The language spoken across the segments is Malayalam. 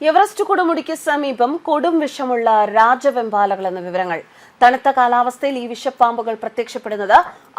എവറസ്റ്റ് കൊടുമുടിക്ക് സമീപം കൊടും വിഷമുള്ള രാജവെമ്പാലകൾ എന്ന വിവരങ്ങൾ. തണുത്ത കാലാവസ്ഥയിൽ ഈ വിഷപ്പാമ്പുകൾ പ്രത്യക്ഷപ്പെടുന്നത്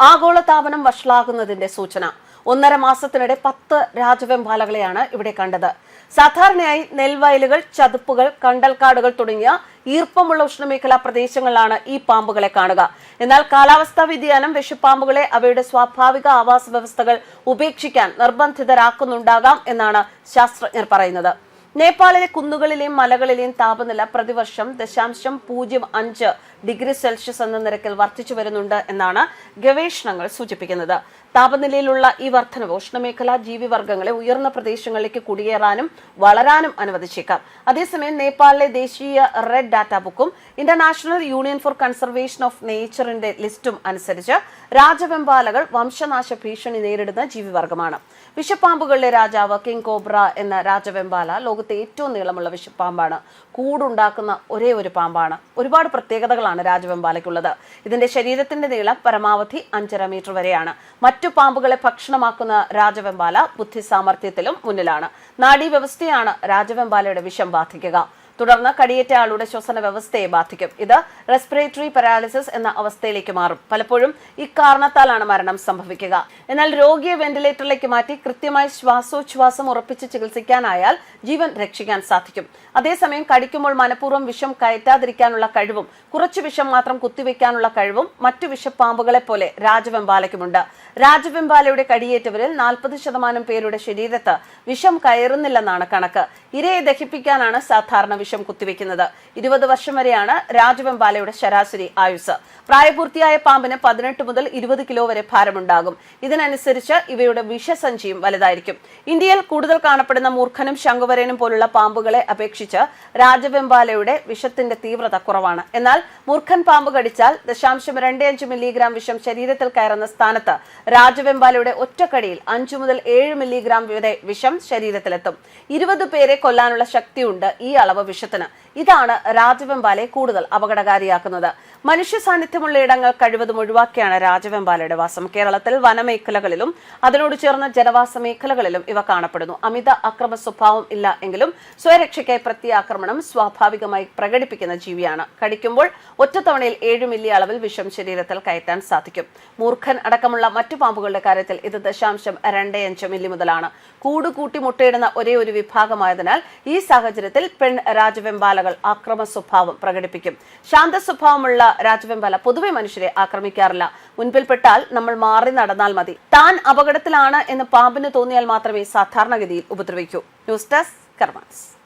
ആഗോളതാപനം വഷളാകുന്നതിന്റെ സൂചന. ഒന്നര മാസത്തിനിടെ പത്ത് രാജവെമ്പാലകളെയാണ് ഇവിടെ കണ്ടത്. സാധാരണയായി നെൽവയലുകൾ ചതുപ്പുകൾ കണ്ടൽക്കാടുകൾ തുടങ്ങിയ ഈർപ്പമുള്ള ഉഷ്ണമേഖലാ പ്രദേശങ്ങളിലാണ് ഈ പാമ്പുകളെ കാണുക. എന്നാൽ കാലാവസ്ഥാ വ്യതിയാനം വിഷപ്പാമ്പുകളെ അവയുടെ സ്വാഭാവിക ആവാസ വ്യവസ്ഥകൾ ഉപേക്ഷിക്കാൻ നിർബന്ധിതരാക്കുന്നുണ്ടാകാം എന്നാണ് ശാസ്ത്രജ്ഞർ പറയുന്നത്. നേപ്പാളിലെ കുന്നുകളിലെയും മലകളിലെയും താപനില പ്രതിവർഷം ദശാംശം പൂജ്യം അഞ്ച് ഡിഗ്രി സെൽഷ്യസ് എന്ന നിരക്കിൽ വർദ്ധിച്ചു വരുന്നുണ്ട് എന്നാണ് ഗവേഷണങ്ങൾ സൂചിപ്പിക്കുന്നത്. താപനിലയിലുള്ള ഈ വർധനവ് ഉഷ്ണമേഖലാ ജീവിവർഗങ്ങളെ ഉയർന്ന പ്രദേശങ്ങളിലേക്ക് കുടിയേറാനും വളരാനും അനുവദിച്ചേക്കാം. അതേസമയം നേപ്പാളിലെ ദേശീയ റെഡ് ഡാറ്റാ ബുക്കും international union for conservation of നേച്ചറിന്റെ ലിസ്റ്റും അനുസരിച്ച് രാജവെമ്പാലകൾ വംശനാശ ഭീഷണി നേരിടുന്ന ജീവിവർഗമാണ് വിഷപ്പാമ്പുകളിലെ രാജാവ് കിങ് കോബ്ര എന്ന രാജവെമ്പാല ലോകത്തെ ഏറ്റവും നീളമുള്ള വിഷപ്പാമ്പാണ്. കൂടുണ്ടാക്കുന്ന ഒരേ ഒരു പാമ്പാണ്. ഒരുപാട് പ്രത്യേകതകളാണ് രാജവെമ്പാലയ്ക്കുള്ളത്. ഇതിന്റെ ശരീരത്തിന്റെ നീളം പരമാവധി അഞ്ചര മീറ്റർ വരെയാണ്. മറ്റു പാമ്പുകളെ ഭക്ഷണമാക്കുന്ന രാജവെമ്പാല ബുദ്ധി സാമർഥ്യത്തിലും മുന്നിലാണ്. നാഡീവ്യവസ്ഥയാണ് രാജവെമ്പാലയുടെ വിഷം ബാധിക്കുക. തുടർന്ന് കടിയേറ്റ ആളുടെ ശ്വസന വ്യവസ്ഥയെ ബാധിക്കും. ഇത് റെസ്പിറേറ്ററി പാരാലിസിസ് എന്ന അവസ്ഥയിലേക്ക് മാറും. പലപ്പോഴും ഇക്കാരണത്താലാണ് മരണം സംഭവിക്കുക. എന്നാൽ രോഗിയെ വെന്റിലേറ്ററിലേക്ക് മാറ്റി കൃത്യമായി ശ്വാസോച്ഛ്വാസം ഉറപ്പിച്ച് ചികിത്സിക്കാനായാൽ ജീവൻ രക്ഷിക്കാൻ സാധിക്കും. അതേസമയം കടിക്കുമ്പോൾ മനഃപൂർവം വിഷം കയറ്റാതിരിക്കാനുള്ള കഴിവും കുറച്ചു വിഷം മാത്രം കുത്തിവെക്കാനുള്ള കഴിവും മറ്റു വിഷപ്പാമ്പുകളെ പോലെ രാജവെമ്പാലയ്ക്കുമുണ്ട്. രാജവെമ്പാലയുടെ കടിയേറ്റവരിൽ നാൽപ്പത് ശതമാനം പേരുടെ ശരീരത്ത് വിഷം കയറുന്നില്ലെന്നാണ് കണക്ക്. ഇരയെ ദഹിപ്പിക്കാനാണ് സാധാരണ കുത്തിവെക്കുന്നത്. ഇരുപത് വർഷം വരെയാണ് രാജവെമ്പാലയുടെ ശരാശരി ആയുസ് പ്രായപൂർത്തിയായ പാമ്പിന് പതിനെട്ട് മുതൽ ഇരുപത് കിലോ വരെ ഭാരമുണ്ടാകും. ഇതിനനുസരിച്ച് ഇവയുടെ വിഷസഞ്ചിയും വലുതായിരിക്കും. ഇന്ത്യയിൽ കൂടുതൽ കാണപ്പെടുന്ന മൂർഖനും ശംഖുവരനും പോലുള്ള പാമ്പുകളെ അപേക്ഷിച്ച് രാജവെമ്പാലയുടെ വിഷത്തിന്റെ തീവ്രത കുറവാണ്. എന്നാൽ മൂർഖൻ പാമ്പ് കടിച്ചാൽ ദശാംശം രണ്ട് അഞ്ച് മില്ലിഗ്രാം വിഷം ശരീരത്തിൽ കയറുന്ന സ്ഥാനത്ത് രാജവെമ്പാലയുടെ ഒറ്റക്കടിയിൽ അഞ്ചു മുതൽ ഏഴ് മില്ലിഗ്രാം വരെ വിഷം ശരീരത്തിലെത്തും. ഇരുപത് പേരെ കൊല്ലാനുള്ള ശക്തിയുണ്ട് ഈ അളവ് വിഷത്തിന് ഇതാണ് രാജവെമ്പാലയെ കൂടുതൽ അപകടകാരിയാക്കുന്നത്. മനുഷ്യ സാന്നിധ്യമുള്ള ഇടങ്ങൾ കഴിവതും ഒഴിവാക്കിയാണ് രാജവെമ്പാലയുടെ വാസം. കേരളത്തിൽ വനമേഖലകളിലും അതിനോട് ചേർന്ന ജനവാസ മേഖലകളിലും ഇവ കാണപ്പെടുന്നു. അമിത അക്രമ സ്വഭാവം ഇല്ല എങ്കിലും സ്വയരക്ഷയ്ക്കായി പ്രത്യാക്രമണം സ്വാഭാവികമായി പ്രകടിപ്പിക്കുന്ന ജീവിയാണ്. കടിക്കുമ്പോൾ ഒറ്റത്തവണയിൽ ഏഴ് മില്ലി അളവിൽ വിഷം ശരീരത്തിൽ കയറ്റാൻ സാധിക്കും. മൂർഖൻ അടക്കമുള്ള മറ്റു പാമ്പുകളുടെ കാര്യത്തിൽ ഇത് ദശാംശം രണ്ട് അഞ്ച് മില്ലി മുതലാണ്. കൂടുകൂട്ടി മുട്ടയിടുന്ന ഒരേ ഒരു വിഭാഗമായതിനാൽ ഈ സാഹചര്യത്തിൽ പെൺ രാജവെമ്പാലകൾ ആക്രമ സ്വഭാവം പ്രകടിപ്പിക്കും. ശാന്ത സ്വഭാവമുള്ള രാജവെമ്പാല പൊതുവെ മനുഷ്യരെ ആക്രമിക്കാറില്ല. മുൻപിൽപ്പെട്ടാൽ നമ്മൾ മാറി നടന്നാൽ മതി. താൻ അപകടത്തിലാണ് എന്ന് പാമ്പിന് തോന്നിയാൽ മാത്രമേ സാധാരണഗതിയിൽ ഉപദ്രവിക്കൂ. News desk karmas